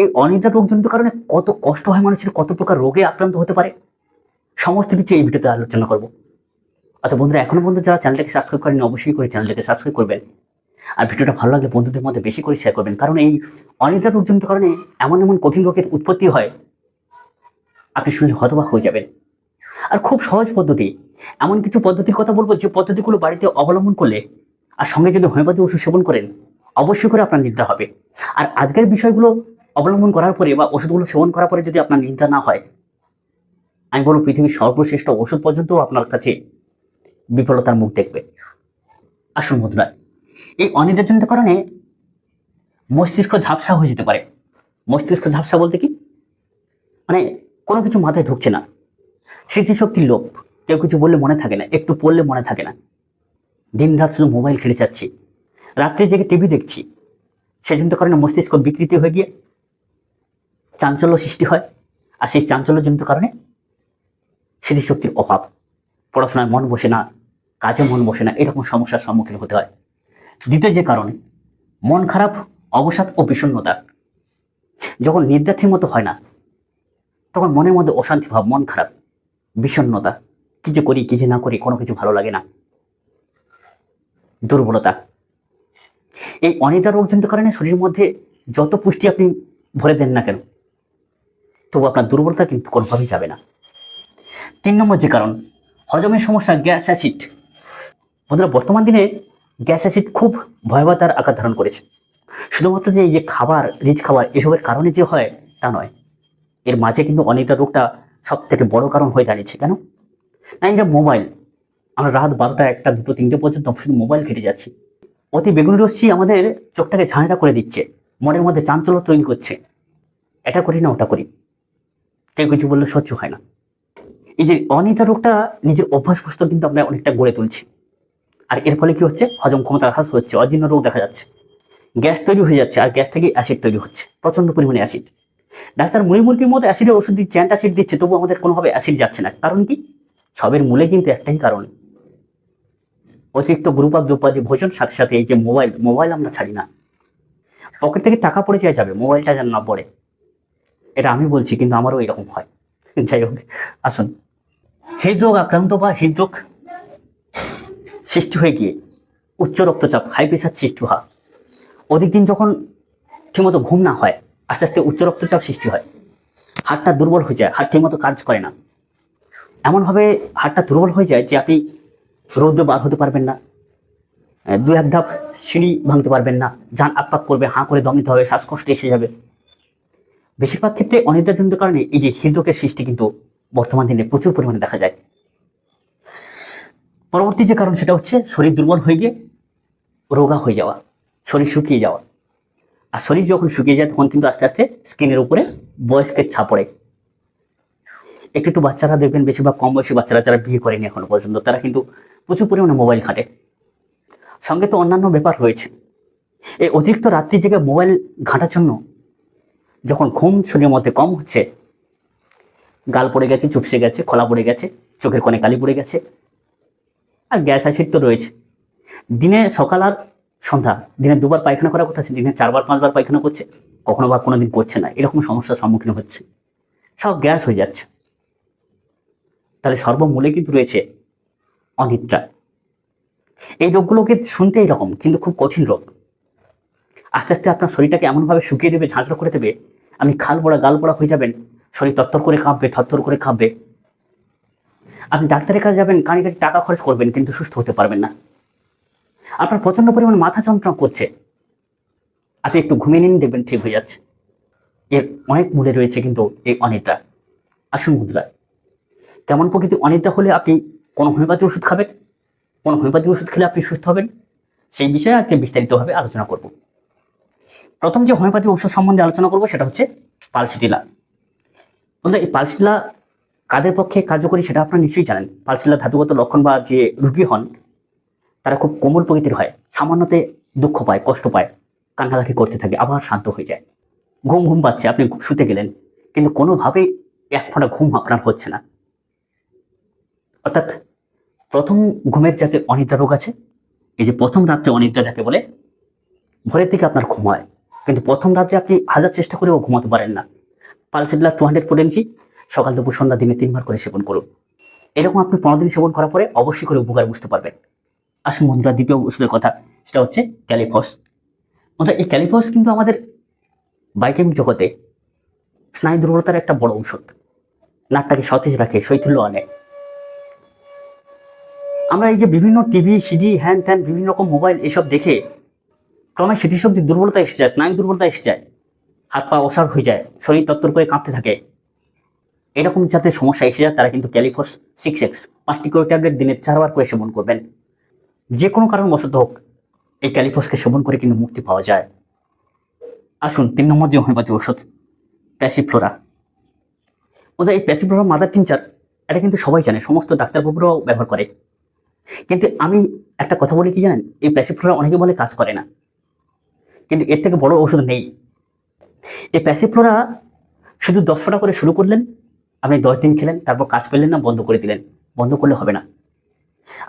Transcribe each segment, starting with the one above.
এই অনিদ্রা রোগজনিত কারণে কত কষ্ট হয় মানুষের, কত প্রকার রোগে আক্রান্ত হতে পারে? সমস্ত কিছু এই ভিডিওতে আলোচনা করব। অর্থাৎ বন্ধুরা, এখনও পর্যন্ত যারা চ্যানেলটাকে সাবস্ক্রাইব করেন অবশ্যই করে চ্যানেলটাকে সাবস্ক্রাইব করবেন। আর ভিডিওটা ভালো লাগলে বন্ধুদের মধ্যে বেশি করে শেয়ার করবেন। কারণ এই অনিদ্রা রোগজনিত কারণে এমন এমন কঠিন রোগের উৎপত্তি হয়, আপনি শুনলে হতবাক হয়ে যাবেন। আর খুব সহজ পদ্ধতি, এমন কিছু পদ্ধতির কথা বলব যে পদ্ধতিগুলো বাড়িতে অবলম্বন করলে আর সঙ্গে যদি হোমিওপ্যাথি ওষুধ সেবন করেন, অবশ্যই করে আপনার নিদ্রা হবে। আর আজকের বিষয়গুলো অবলম্বন করার পরে বা ওষুধগুলো সেবন করার পরে যদি আপনার নিদ্রা না হয়, আমি বলব পৃথিবীর সর্বশ্রেষ্ঠ ওষুধ পর্যন্ত আপনার কাছে বিফলতার মুখ দেখবে। আসুন বন্ধুরা, এই অনিদ্রাজনিত কারণে মস্তিষ্ক ঝাপসা হয়ে যেতে পারে। মস্তিষ্ক ঝাপসা বলতে কি? মানে কোনো কিছু মাথায় ঢুকছে না। স্মৃতিশক্তির লোপ, কেউ কিছু বললে মনে থাকে না, একটু পড়লে মনে থাকে না। দিন রাত শুধু মোবাইল খেলে যাচ্ছি। রাত্রে জেগে টিভি দেখছি। সেজন্য কারণে মস্তিষ্ক বিকৃতি হয়ে গিয়ে চাঞ্চল্য সৃষ্টি হয় আর সেই চাঞ্চল্যজনিত কারণে স্মৃতিশক্তির অভাব। পড়াশোনায় মন বসে না, কাজে মন বসে না, এরকম সমস্যার সম্মুখীন হতে হয়। দ্বিতীয় যে কারণ, মন খারাপ, অবসাদ ও বিষণ্ণতা। যখন নিদ্রা ঠিক মতো হয় না, তখন মনের মধ্যে অশান্তি ভাব, মন খারাপ, বিষণ্ণতা। কি যে করি, কি যে না করি, কোনো কিছু ভালো লাগে না। দুর্বলতা। এই অনিদ্রা রোগজনিত কারণে শরীরের মধ্যে যত পুষ্টি আপনি ভরে দেন না কেন তবু আপনার দুর্বলতা কিন্তু কোনোভাবেই যাবে না। তিন নম্বর যে কারণ, হজমের সমস্যা গ্যাস অ্যাসিড। বন্ধুরা, বর্তমান দিনে গ্যাস অ্যাসিড খুব ভয়াবহতার আকার ধারণ করেছে। শুধুমাত্র যে এই যে খাবার, রিচ খাবার, এসবের কারণে যে হয়, তা নয়। এর মাঝে কিন্তু অনেকটা রোগটা সব থেকে বড় কারণ হয়ে দাঁড়িয়েছে, কেন? না এটা মোবাইল, আমরা রাত বারোটা, একটা, দুটো, তিনটে পর্যন্ত শুধু মোবাইল ঘেটে যাচ্ছি। অতি বেগুনি রশ্মি আমাদের চোখটাকে ঝাঁঝরা করে দিচ্ছে। মনের মধ্যে চাঞ্চল্য তৈরি করছে। এটা করি না, ওটা করি। কেউ কিছু বললে সহ্য হয় না। এই যে অনিদ্রা রোগটা নিজের অভ্যাসগ্রস্ত কিন্তু আমরা অনেকটা গড়ে তুলছি। আর এর ফলে কি হচ্ছে? হজম ক্ষমতা হ্রাস হচ্ছে, অজীর্ণ রোগ দেখা যাচ্ছে। গ্যাস তৈরি হয়ে যাচ্ছে আর গ্যাস থেকে অ্যাসিড তৈরি হচ্ছে, প্রচণ্ড পরিমাণে অ্যাসিড। ডাক্তার মুড়ি মুরগির মধ্যে অ্যাসিডের ওষুধ দিচ্ছে অ্যান্টাসিড দিচ্ছে, তবু আমাদের কোনোভাবে অ্যাসিড যাচ্ছে না। কারণ কি? সবের মূলে কিন্তু একটাই কারণ। অতিরিক্ত গ্রুপাক দ্রব্যাদি ভোজন, সাথে সাথে এই যে মোবাইল মোবাইল আমরা ছাড়ি না। পকেট থেকে টাকা পড়ে যায় যাবে, মোবাইলটা যেন না পড়ে। এটা আমি বলছি, কিন্তু আমারও এরকম হয়। যাই হোক, আসুন। হৃদরোগ আক্রান্ত বা হৃদরোগ সৃষ্টি হয়ে গিয়ে উচ্চ রক্তচাপ হাই প্রেশার সৃষ্টি হওয়া অধিক দিন যখন ঠিকমতো ঘুম না হয়, আস্তে আস্তে উচ্চ রক্তচাপ সৃষ্টি হয়। হাড়টা দুর্বল হয়ে যায়, হাড় ঠিকমতো কাজ করে না। এমনভাবে হাড়টা দুর্বল হয়ে যায় যে আপনি রৌদ্র বার হতে পারবেন না দু এক ধাপ সিঁড়ি ভাঙতে পারবেন না, যান আকপাক করবে, হাঁ করে দম নিতে হবে, শ্বাসকষ্ট এসে যাবে। বেশিরভাগ ক্ষেত্রে অনিদ্রাজনিত কারণে এই যে হৃদরোগের সৃষ্টি কিন্তু বর্তমান দিনে প্রচুর পরিমাণে দেখা যায়। পরবর্তী যে কারণ সেটা হচ্ছে শরীর দুর্বল হয়ে গিয়ে রোগা হয়ে যাওয়া, শরীর শুকিয়ে যাওয়া। আর শরীর যখন শুকিয়ে যায় তখন কিন্তু আস্তে আস্তে স্কিনের উপরে বয়স্কের ছাপ পড়ে। একটু একটু বাচ্চারা দেখবেন বেশিরভাগ কম বয়সী বাচ্চারা যারা বিয়ে করেনি এখনও পর্যন্ত, তারা কিন্তু প্রচুর পরিমাণে মোবাইল ঘাঁটে। সঙ্গে তো অন্যান্য ব্যাপার রয়েছে। এই অতিরিক্ত রাত্রি জেগে মোবাইল ঘাঁটার জন্য যখন ঘুম শরীরের মধ্যে কম হচ্ছে, গাল পড়ে গেছে, চুপসে গেছে, খোলা পড়ে গেছে, চোখের কোণে কালি পড়ে গেছে, আর গ্যাস অ্যাসিড তো রয়েছে। দিনে সকাল আর সন্ধ্যা, দিনে দুবার পায়খানা করার কথা আছে, দিনে চারবার, পাঁচবার পায়খানা করছে, কখনো বা কোনো দিন করছে না, এরকম সমস্যার সম্মুখীন হচ্ছে। সব গ্যাস হয়ে যাচ্ছে। তাহলে সর্বমূলে কিন্তু রয়েছে অনিদ্রা। এই রোগগুলোকে শুনতে এরকম, কিন্তু খুব কঠিন রোগ। আস্তে আস্তে আপনার শরীরটাকে এমনভাবে শুকিয়ে দেবে, ঝাঁঝরা করে দেবে, আপনি খাল পড়া, গাল পড়া হয়ে যাবেন, শরীর তত্তর করে কাঁপবে, থরথর করে কাঁপবে। আপনি ডাক্তারের কাছে যাবেন, কানে কানে টাকা খরচ করবেন, কিন্তু সুস্থ হতে পারবেন না। আপনার প্রচণ্ড পরিমাণ মাথা যন্ত্রণা করছে। আপনি একটু ঘুমিয়ে নিন, দেখবেন ঠিক হয়ে যাচ্ছে। এর অনেক মূলে রয়েছে কিন্তু এই অনিদ্রা। আসুন মুদ্রা কেমন প্রকৃতির অনিদ্রা হলে আপনি কোনো হোমিওপ্যাথি ওষুধ খাবেন? কোন হোমিওপ্যাথি ওষুধ খেলে আপনি সুস্থ হবেন? সেই বিষয়ে আজকে বিস্তারিতভাবে আলোচনা করব। প্রথম যে হোমিওপ্যাথি ওষুধ সম্বন্ধে আলোচনা করব সেটা হচ্ছে পালসিটিলা। বন্ধুরা এই পালসিটিলা কাদের পক্ষে কার্যকরী সেটা আপনারা নিশ্চয়ই জানেন। পালসিটিলা ধাতুগত লক্ষণ বা যে রুগী হন, তারা খুব কোমল প্রকৃতির হয়। সামান্যতে দুঃখ পায়, কষ্ট পায়, কান্নাকাটি করতে থাকে, আবার শান্ত হয়ে যায়। ঘুম ঘুম পাচ্ছে, আপনি শুতে গেলেন, কিন্তু কোনোভাবেই এক ফোঁটা ঘুম আপনার হচ্ছে না। অর্থাৎ প্রথম ঘুমের যাতে অনিদ্রা রোগ আছে, এই যে প্রথম রাত্রে অনিদ্রা যাকে বলে, ভোরের দিকে আপনার ঘুম হয়। কিন্তু প্রথম রাত্রে আপনি হাজার চেষ্টা করেও ঘুমাতে পারেন না। পালসেডলার টু হান্ড্রেড পোটেন্সি সকাল দুপুর সন্ধ্যা দিনে তিনবার করে সেবন করুন। এরকম আপনি পনেরো দিন সেবন করার পরে অবশ্যই করে উপকার বুঝতে পারবেন। আসুন বন্ধুরা, দ্বিতীয় ওষুধের কথা, সেটা হচ্ছে ক্যালিফস। বন্ধুরা, এই ক্যালিফস কিন্তু আমাদের বাইকিং জগতে স্নায়ু দুর্বলতার একটা বড় ঔষধ। নাকটাকে সতেজ রাখে, শৈথিল্য আনে। আমরা এই যে বিভিন্ন টিভি, সিডি, হ্যান ত্যান, বিভিন্ন রকম মোবাইল এসব দেখে ক্রমে স্মৃতিশক্তির দুর্বলতা এসে যায়, স্নায়ু দুর্বলতা এসে যায়। হাত পা অসার হয়ে যায়, শরীর তত্তর করে কাঁপতে থাকে। এরকম যাতে সমস্যা এসে যায়, তারা কিন্তু ক্যালিফস সিক্স এক্স পাঁচটি করে ট্যাবলেট দিনে চারবার করে সেবন করবেন। যে কোনো কারণবশত হোক, এই ক্যালিফসকে সেবন করে কিন্তু মুক্তি পাওয়া যায়। আসুন, তিন নম্বর যে হোমিওপ্যাথি ওষুধ, প্যাসিফ্লোরা। ওদের এই প্যাসিফ্লোরা মাদার টিনচার, এটা কিন্তু সবাই জানে, সমস্ত ডাক্তারবাবুরাও ব্যবহার করে। কিন্তু আমি একটা কথা বলি কি জানেন? এই প্যাসিফ্লোরা অনেকে বলে কাজ করে না। কিন্তু এর থেকে বড় ওষুধ নেই। এই প্যাসিফ্লোরা শুধু দশ ফোঁটা করে শুরু করলেন, আপনি দশ দিন খেলেন, তারপর কাজ পেলেন না, বন্ধ করে দিলেন। বন্ধ করলে হবে না।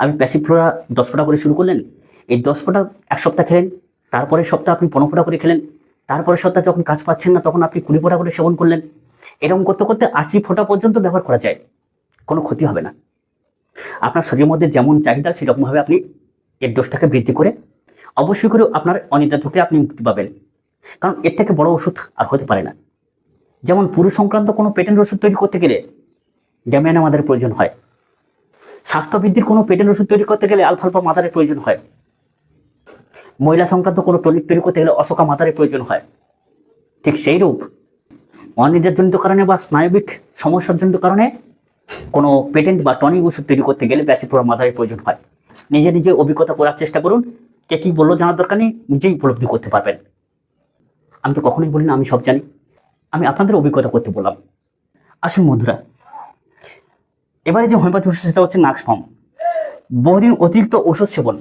আপনি প্যাসিফ্লোরা দশ ফোঁটা করে শুরু করলেন, এই দশ ফোঁটা এক সপ্তাহ খেলেন তারপরে সপ্তাহ আপনি পনেরো ফোঁটা করে খেলেন তারপরে সপ্তাহ যখন কাজ পাচ্ছেন না, তখন আপনি কুড়ি ফোঁটা করে সেবন করলেন। এরকম করতে করতে আশি ফোঁটা পর্যন্ত ব্যবহার করা যায়, কোনো ক্ষতি হবে না। আপনার শরীরের মধ্যে যেমন চাহিদা, সেরকমভাবে আপনি এর ডোজটাকে বৃদ্ধি করে অবশ্যই করে আপনার অনিদ্রা থেকে আপনি মুক্তি পাবেন। কারণ এর থেকে বড় ওষুধ আর হতে পারে না। যেমন পুরুষ সংক্রান্ত কোনো পেটেন্ট ওষুধ তৈরি করতে গেলে ড্যামেন আমাদের প্রয়োজন হয়। স্বাস্থ্যবৃদ্ধির কোনো পেটেন্ট ওষুধ তৈরি করতে গেলে আলফালফা মাদারের প্রয়োজন হয়। মহিলা সংক্রান্ত কোনো টনিক তৈরি করতে গেলে অশোকা মাদারের প্রয়োজন হয়। ঠিক সেই রূপ অনিদ্রাজনিত কারণে বা স্নায়বিক সমস্যাজনিত কারণে কোনো পেটেন্ট বা টনিক ওষুধ তৈরি করতে গেলে প্যাসিফোরা মাদারের প্রয়োজন হয়। নিজে নিজে অভিজ্ঞতা করার চেষ্টা করুন। কে কী বলল জানার দরকার নেই, নিজেই উপলব্ধি করতে পারবেন। আমি তো কখনোই বলি না আমি সব জানি। আমি আপনাদের অভিজ্ঞতা করতে বললাম। আসুন বন্ধুরা, এবারে যে হোমিওপ্যাথি ওষুধ, সেটা হচ্ছে নাক্স ফর্ম বহুদিন অতিরিক্ত ওষুধ সেবন।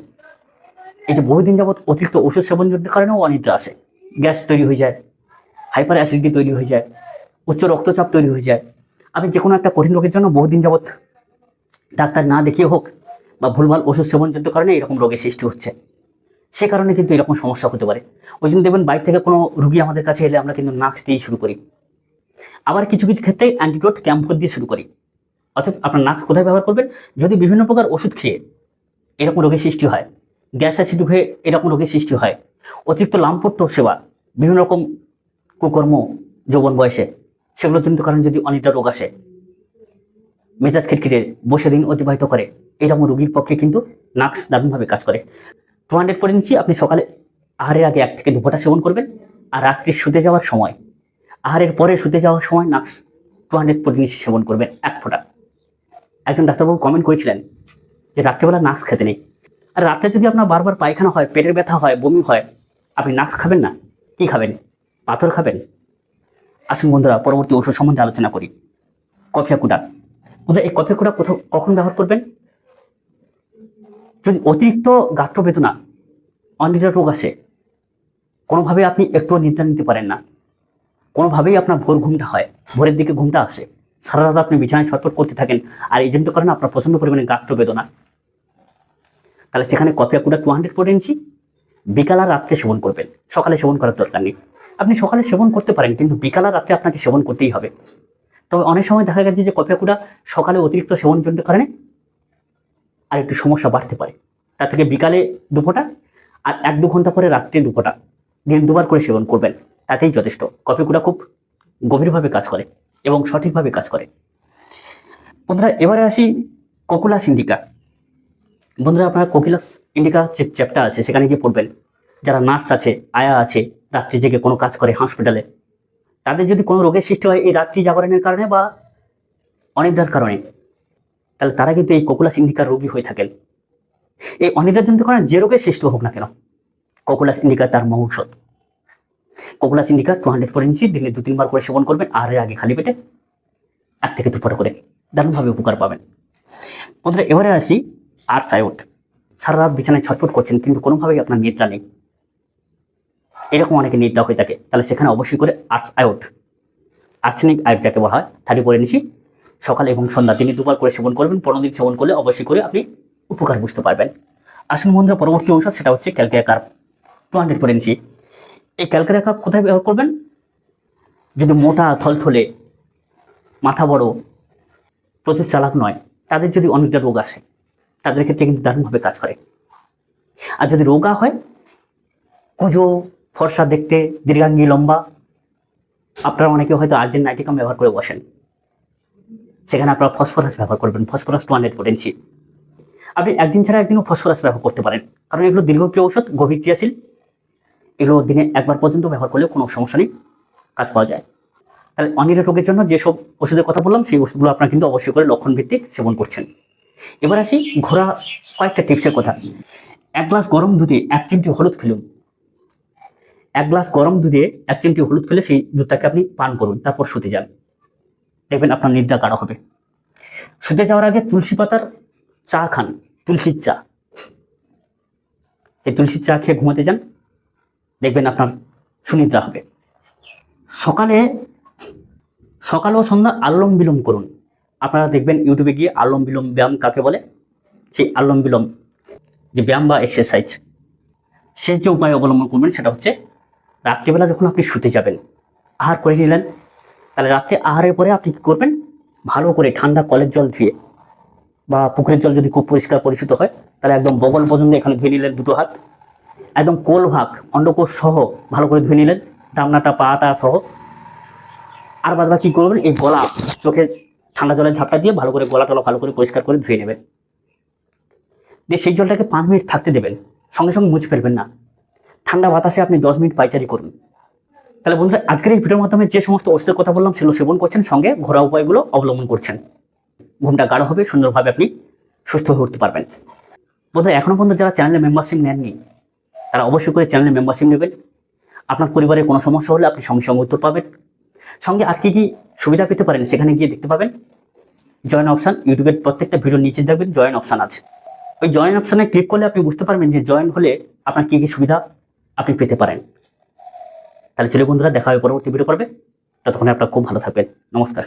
এই যে বহুদিন যাবৎ অতিরিক্ত ওষুধ সেবনের কারণেও অনিদ্রা আসে। গ্যাস তৈরি হয়ে যায়, হাইপার অ্যাসিডিটি তৈরি হয়ে যায়, উচ্চ রক্তচাপ তৈরি হয়ে যায়। আপনি যে কোনো একটা কঠিন রোগের জন্য বহুদিন যাবৎ ডাক্তার না দেখিয়ে হোক বা ভুলভাল ওষুধ সেবন সেবনজনিত কারণে এরকম রোগের সৃষ্টি হচ্ছে। সে কারণে কিন্তু এরকম সমস্যা হতে পারে। ওই জন্য দেখবেন বাইরে থেকে কোনো রুগী আমাদের কাছে এলে আমরা কিন্তু নাক্স দিয়েই শুরু করি। আবার কিছু কিছু ক্ষেত্রে অ্যান্টিডোট ক্যাম্পোর দিয়ে শুরু করি। অর্থাৎ আপনার নাক্স কোথায় ব্যবহার করবেন? যদি বিভিন্ন প্রকার ওষুধ খেয়ে এরকম রোগের সৃষ্টি হয়, গ্যাস অ্যাসিড হয়ে এরকম রোগের সৃষ্টি হয়, অতিরিক্ত লাম্পট্য সেবা, বিভিন্ন রকম কুকর্ম, যৌবন বয়সে, সেগুলোর জন্য কারণে যদি অনেকটা রোগ আসে, মেজাজ খিটখিটে, বসে দিন অতিবাহিত করে, এরকম রোগীর পক্ষে কিন্তু নাক্স দারুণভাবে কাজ করে। টু হান্ড্রেড করে নিচ্ছি, আপনি সকালে আহারের আগে এক থেকে দু ফোঁটা সেবন করবেন আর রাত্রি শুতে যাওয়ার সময়, আহারের পরে শুতে যাওয়ার সময় নাক্স টু হান্ড্রেড নিচ্ছি সেবন করবেন এক ফোঁটা। একজন ডাক্তারবাবু কমেন্ট করেছিলেন যে রাত্রেবেলা নাক্স খেতে নেই। আর রাত্রে যদি আপনার বারবার পায়খানা হয়, পেটের ব্যথা হয়, বমি হয়, আপনি নাক্স খাবেন না? কি খাবেন? পাথর খাবেন? আসুন বন্ধুরা, পরবর্তী ওষুধ সম্বন্ধে আলোচনা করি। কফিয়া কুটা বন্ধুরা, এই কফিয়া কোথাও কখন ব্যবহার করবেন? যদি অতিরিক্ত গাত্র বেদনা অনিদ্রা রোগ আসে কোনোভাবে আপনি একটু নিদ্রা নিতে পারেন না। কোনোভাবেই আপনার ভোর ঘুমটা হয়, ভোরের দিকে ঘুমটা আসে। সারা রাত আপনি বিছানায় ছটফট করতে থাকেন, আর এই জন্য কারণে আপনার প্রচণ্ড পরিমাণে গাত্র বেদনা তাহলে সেখানে কফিয়া কুটা টু হান্ড্রেড পটেন্সি বিকাল আর রাত্রে সেবন করবেন। সকালে সেবন করার দরকার নেই। আপনি সকালে সেবন করতে পারেন, কিন্তু বিকাল আর রাত্রে আপনাকে সেবন করতেই হবে। তবে অনেক সময় দেখা গেছে যে কফিয়া কুটা সকালে অতিরিক্ত সেবন সেবনজনিত কারণে আর একটু সমস্যা বাড়তে পারে। তার থেকে বিকালে দু ফোঁটা আর এক দু ঘণ্টা পরে রাত্রে দু ফোঁটা দিন দুবার করে সেবন করবেন, তাতেই যথেষ্ট। কফি কুটা খুব গভীরভাবে কাজ করে এবং সঠিকভাবে কাজ করে। বন্ধুরা, এবারে আসি কোকুলাস ইন্ডিকা বন্ধুরা, আপনারা কোকিলাস ইন্ডিকা যে চ্যাপ্টার আছে, সেখানে গিয়ে পড়বেন। যারা নার্স আছে, আয়া আছে, রাত্রি জেগে কোনো কাজ করে হসপিটালে তাদের যদি কোনো রোগের সৃষ্টি হয়, এই রাত্রি জাগরণের কারণে বা অনিদ্রার কারণে তাহলে তারা কিন্তু এই কোকুলাস ইন্ডিকার রোগী হয়ে থাকেন। এই অনিদ্রার জন্য কারণে যে রোগের সৃষ্টি হোক না কেন কোকুলাস ইন্ডিকা তার মহৌষধ cocculus indica two hundred four ইঞ্চি দিনে দু, তিনবার করে সেবন করবেন, আর আগে খালি পেটে এক থেকে দু ফোঁটা করে দারুণভাবে উপকার পাবেন। বন্ধুরা, এবারে আসি আর চায়োট সারা রাত বিছানায় ছটফট করছেন, কিন্তু কোনোভাবেই আপনার নিদ্রা নেই। এরকম অনেকে নিদ্রা হয়ে থাকে, তাহলে সেখানে অবশ্যই করে আর্টস আয়োট আর্সেনিক আয়োট যাকে বলা হয় থালি পরে নিচ্ছি সকাল এবং সন্ধ্যা তিনি দুবার করে সেবন করবেন পনেরো দিন সেবন করলে অবশ্যই করে আপনি উপকার বুঝতে পারবেন। আসুন বন্ধুরা, পরবর্তী ঔষধ সেটা হচ্ছে ক্যালকিয়া কার্প, টু হান্ড্রেড পরে নিচ্ছি এই ক্যালকাটা কাপ কোথায় ব্যবহার করবেন? যদি মোটা, থলথলে, মাথা বড়, প্রচুর চালাক নয়, তাদের যদি অনেকটা রোগ আসে, তাদের ক্ষেত্রে কিন্তু দারুণভাবে কাজ করে। আর যদি রোগা হয়, কুজো, ফর্সা দেখতে, দীর্ঘাঙ্গী, লম্বা, আপনারা অনেকে হয়তো আর্জেন্ট নাইটিকাম ব্যবহার করে বসেন। সেখানে আপনারা ফসফরাস ব্যবহার করবেন ফসফরাস টু হান্ড্রেড পোটেন্সি আপনি একদিন ছাড়া একদিনও ফসফরাস ব্যবহার করতে পারেন। কারণ এগুলো দীর্ঘক্রিয় ঔষধ, গভীর ক্রিয়াশীল। এগুলো দিনে একবার পর্যন্ত ব্যবহার করলে কোনো সমস্যা নেই, কাজ পাওয়া যায়। তাহলে অনিরা রোগের জন্য যেসব ওষুধের কথা বললাম, সেই ওষুধগুলো আপনারা কিন্তু অবশ্যই করে লক্ষণ ভিত্তিক সেবন করছেন। এবার আসি ঘোরা কয়েকটা টিপসের কথা। এক গ্লাস গরম দুধে এক চিমটি হলুদ ফেলুন। এক গ্লাস গরম দুধে এক চিমটি হলুদ ফেলে সেই দুধটাকে আপনি পান করুন, তারপর শুতে যান। দেখবেন আপনার নিদ্রা গাঢ় হবে। শুতে যাওয়ার আগে তুলসী পাতার চা খান, তুলসীর চা। এই তুলসীর চা খেয়ে ঘুমাতে যান, দেখবেন আপনার সুনিদ্রা হবে। সকালে, সকাল ও সন্ধ্যা আলম বিলোম করুন। আপনারা দেখবেন ইউটিউবে গিয়ে আলম বিলোম ব্যায়াম কাকে বলে? সেই আলম বিলোম, যে ব্যায়াম বা এক্সারসাইজ সে যে উপায় অবলম্বন করবেন সেটা হচ্ছে, রাত্রিবেলা যখন আপনি শুতে যাবেন, আহার করে নিলেন তাহলে রাত্রে আহারের পরে আপনি কী করবেন? ভালো করে ঠান্ডা কলের জল ধুয়ে বা পুকুরের জল যদি খুব পরিষ্কার পরিচিত হয়, তাহলে একদম বগল পর্যন্ত এখানে ধুয়ে নিলেন দুটো হাত। একদম কোল ভাগ, অন্ডকোষ সহ ভালো করে ধুয়ে নিলেন, দামনাটা, পাটা সহ। আর বাদ কি করবেন? এই গলা চোখে ঠান্ডা জলের ঝাপটা দিয়ে ভালো করে গলা টলা ভালো করে পরিষ্কার করে ধুয়ে নেবেন। দিয়ে সেই জলটাকে পাঁচ মিনিট থাকতে দেবেন, সঙ্গে সঙ্গে মুছে ফেলবেন না। ঠান্ডা বাতাসে আপনি দশ মিনিট পাইচারি করুন। তাহলে বন্ধুরা, আজকের এই ভিডিওর মাধ্যমে যে সমস্ত ওষুধের কথা বললাম সেগুলো সেবন করছেন, সঙ্গে ঘোরা উপায়গুলো অবলম্বন করছেন। ঘুমটা গাঢ় হবে, সুন্দরভাবে আপনি সুস্থ হয়ে উঠতে পারবেন। বন্ধুরা এখনও পর্যন্ত যারা চ্যানেলে মেম্বারশিপ নেননি, তারা অবশ্যই করে চ্যানেলে মেম্বারশিপ নেবেন। আপনার পরিবারের কোনো সমস্যা হলে আপনি সঙ্গে সঙ্গে উত্তর পাবেন। সঙ্গে আর কি কি সুবিধা পেতে পারেন সেখানে গিয়ে দেখতে পাবেন। জয়েন অপশান ইউটিউবের প্রত্যেকটা ভিডিও নিচে দেখবেন জয়েন অপশান আছে। ওই জয়েন অপশানে ক্লিক করলে আপনি বুঝতে পারবেন যে জয়েন হলে আপনার কি কি সুবিধা আপনি পেতে পারেন। তাহলে ছেলে বন্ধুরা দেখা হবে পরবর্তী ভিডিও করবে। ততক্ষণে আপনারা খুব ভালো থাকবেন। নমস্কার।